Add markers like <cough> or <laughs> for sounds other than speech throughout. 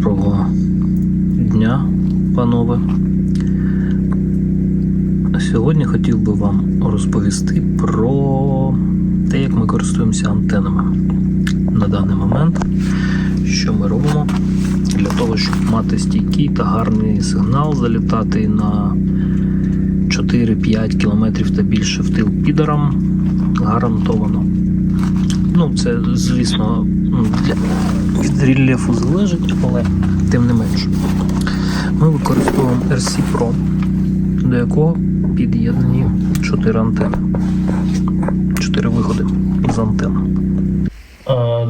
Доброго дня, панове. Сьогодні хотів би вам розповісти про те, як ми користуємося антенами на даний момент, що ми робимо для того, щоб мати стійкий та гарний сигнал, залітати на 4-5 км та більше в тил підерам гарантовано. Ну, це, звісно, від рельєфу залежить, але тим не менше. Ми використовуємо RC Pro, до якого під'єднані 4 антени. 4 виходи з антен.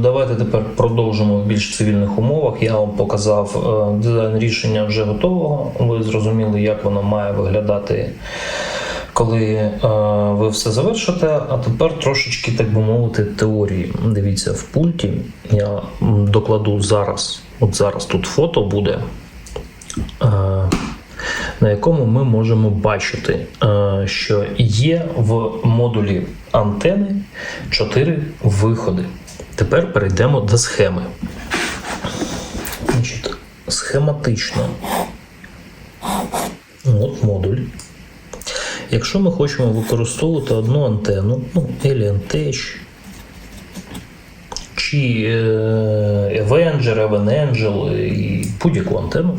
Давайте тепер продовжимо в більш цивільних умовах. Я вам показав е, дизайн рішення вже готового. Ви зрозуміли, як воно має виглядати коли е, ви все завершите, а тепер трошечки, так би мовити, теорії. Дивіться, в пульті я докладу зараз, от зараз тут фото буде, е, на якому ми можемо бачити, е, що є в модулі антени 4 виходи. Тепер перейдемо до схеми. Значить, схематично. От модуль. Якщо ми хочемо використовувати одну антенну, ну, Tech, чи е, Avenger, Even Angel і будь-яку антенну,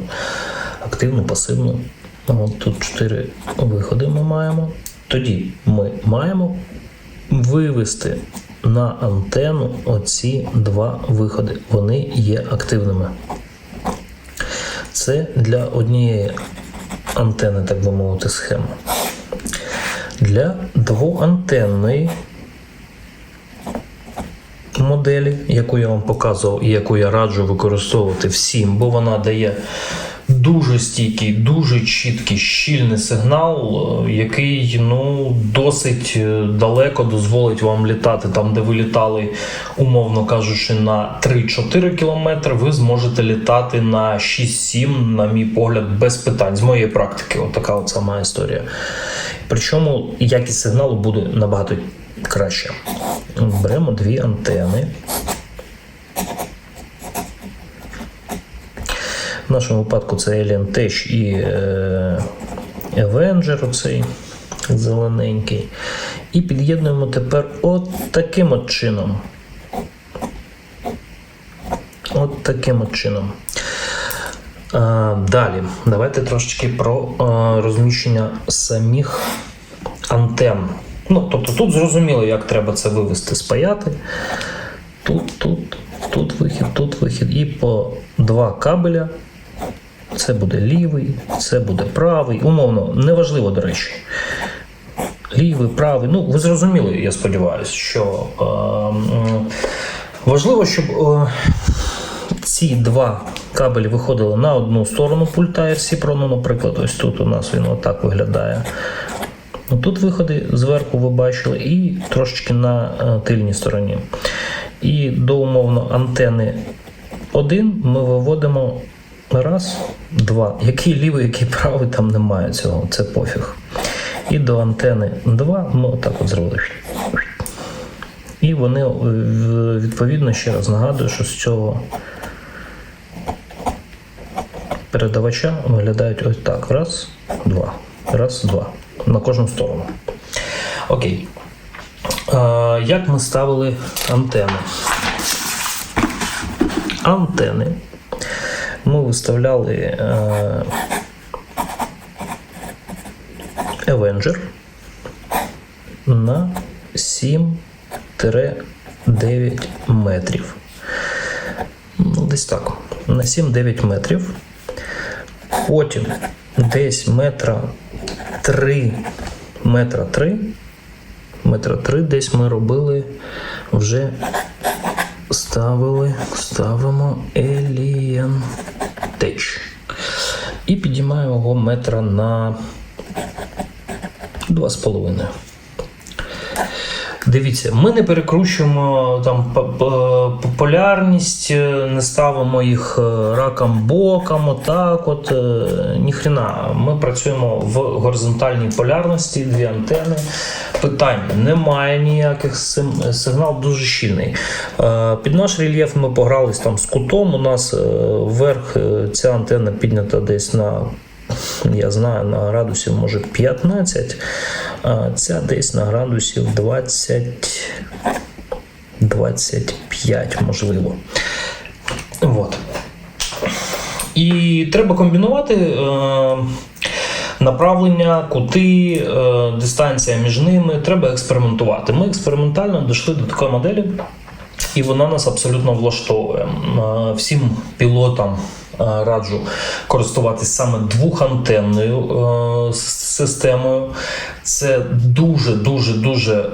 активну, пасивну, от тут чотири виходи ми маємо. Тоді ми маємо вивести на антенну оці два виходи. Вони є активними. Це для однієї антени, так би мовити, схеми. Для двоантенної моделі, яку я вам показував і яку я раджу використовувати всім, бо вона дає дуже стійкий, дуже чіткий, щільний сигнал, е, який ну, досить е, далеко дозволить вам літати там, де ви літали, умовно кажучи, на 3-4 кілометри, ви зможете літати на 6-7, на мій погляд, без питань. З моєї практики, от така от сама історія. Причому якість сигналу буде набагато краще. Беремо дві антени. В нашому випадку це Alien Tech і е, Avenger, оцей зелененький. І під'єднуємо тепер от таким от чином. От таким от чином. Далі, давайте трошечки про розміщення самих антен. Ну, тобто тут зрозуміло, як треба це вивести, спаяти. Тут, тут, тут вихід, тут вихід. І по два кабеля. Це буде лівий, це буде правий. Умовно, неважливо, до речі. Лівий, правий. Ну, ви зрозуміли, я сподіваюся, що е, важливо, щоб е, ці два кабелі виходили на одну сторону пульта RC Pro, ну, наприклад, ось тут у нас він отак виглядає. Ну, Тут виходи зверху ви бачили, і трошечки на е, тильній стороні. І до умовно антени 1 ми виводимо раз, два. Який лівий, який правий, там немає цього, це пофіг. І до антени 2 ми отак от зробили. І вони, е, відповідно, ще раз нагадую, що з цього передавача виглядають ось так. Раз, два. Раз, два. На кожну сторону. Окей. Як ми ставили антени? Антени ми виставляли е, Avenger на 7-9 метрів. Ну, десь так. На 7-9 метрів. Потім десь метра 3, метра 3, метра 3 десь ми робили вже ставили, ставимо Alien Tech. І підіймаємо його метра на 2,5. Дивіться, ми не перекручуємо там популярність, е, не ставимо їх е, раком боком, отак. От е, ніхрена. Ми працюємо в горизонтальній полярності, дві антени. Питань немає ніяких. Сигнал дуже щільний. Під наш рельєф ми погрались там з кутом. У нас вверх ця антенна піднята десь на я знаю, на градусів може 15, ця десь на градусів 20, 25, можливо. От. І треба комбінувати е, направлення, кути, е, дистанція між ними. Треба експериментувати. Ми експериментально дійшли до такої моделі, і вона нас абсолютно влаштовує. Е, Всім пілотам е, раджу користуватись саме двохантенною е, системою. Це дуже дуже дуже е,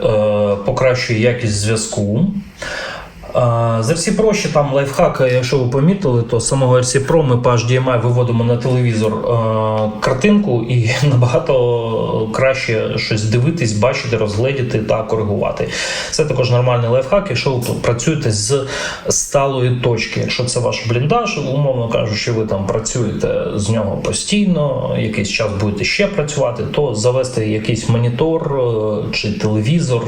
покращує якість зв'язку. З RC Pro ще там лайфхак, якщо ви помітили, то з самого RC Pro ми по HDMI виводимо на телевізор е, картинку і <laughs> набагато краще щось дивитись, бачити, розгледіти та коригувати. Це також нормальний лайфхак, якщо ви працюєте з сталої точки. Якщо це ваш бліндаж, умовно кажучи, ви там працюєте з нього постійно, якийсь час будете ще працювати, то завести якийсь монітор е, чи телевізор,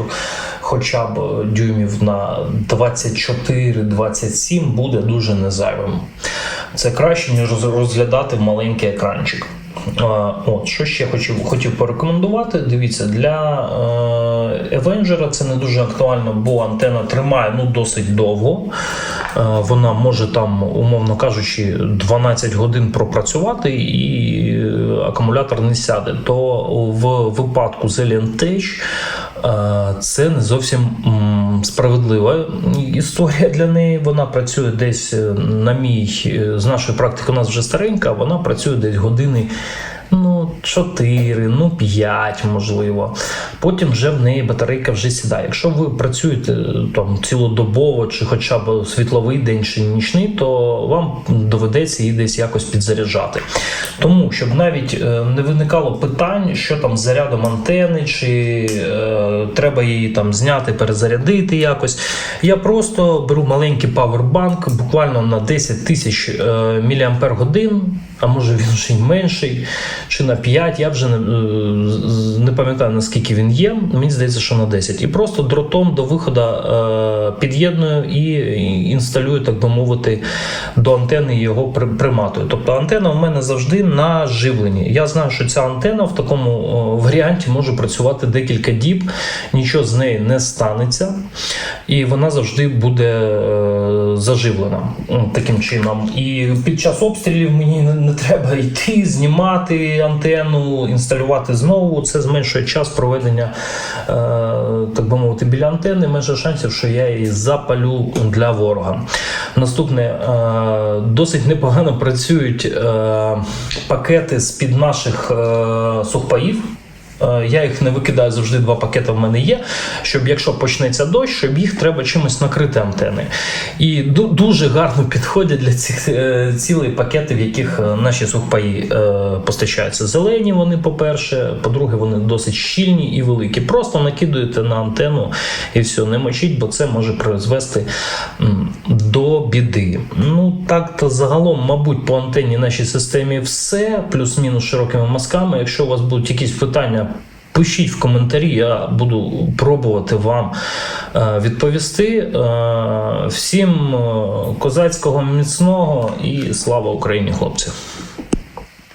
хоча б дюймів на 24-27 буде дуже незайвим. Це краще, ніж роз- розглядати маленький екранчик. От, що ще хотів, хотів порекомендувати. Дивіться, для е, Avenger це не дуже актуально, бо антена тримає ну, досить довго. Е, вона може там, умовно кажучи, 12 годин пропрацювати і е, акумулятор не сяде. То в випадку з Alien Tech це не зовсім справедлива історія для неї. Вона працює десь е, на мій е, з нашої практики, у нас вже старенька, вона працює десь години. Ну, 4, ну 5, можливо. Потім вже в неї батарейка вже сідає. Якщо ви працюєте е, там цілодобово, чи хоча б світловий день чи нічний, то вам доведеться її десь якось підзаряджати. Тому щоб навіть е, не виникало питань, що там з зарядом антени, чи е, треба її там зняти, перезарядити якось. Я просто беру маленький павербанк, буквально на 10 тисяч е, мАч, а може він ще й менший, чи на 5, я вже не, е, не пам'ятаю наскільки він є. Мені здається, що на 10. І просто дротом до виходу е, під'єдную і інсталюю, так би мовити, до антени його приматую. Тобто антена у мене завжди на живленні. Я знаю, що ця антена в такому е, варіанті може працювати декілька діб, нічого з неї не станеться, і вона завжди буде заживлена таким чином. І під час обстрілів мені не, не треба йти, знімати антенну, інсталювати знову. Це зменшує час проведення, е, так би мовити, біля антени, менше шансів, що я її запалю для ворога. Наступне е, досить непогано працюють е, пакети з під наших сухпаїв. Е, Я їх не викидаю завжди два пакети в мене є. Щоб якщо почнеться дощ, щоб їх треба чимось накрити антени. І дуже гарно підходять для цих е, цілей пакети, в яких е, наші сухпаї постачаються. Зелені вони, по-перше, по-друге, вони досить щільні і великі. Просто накидуєте на антенну і все, не мочіть, бо це може призвести до біди. Ну так то загалом, мабуть, по антенні нашій системі все, плюс-мінус широкими мазками. Якщо у вас будуть якісь питання. Пишіть в коментарі, я буду пробувати вам е, відповісти. Е, Всім е, козацького міцного і слава Україні, хлопці!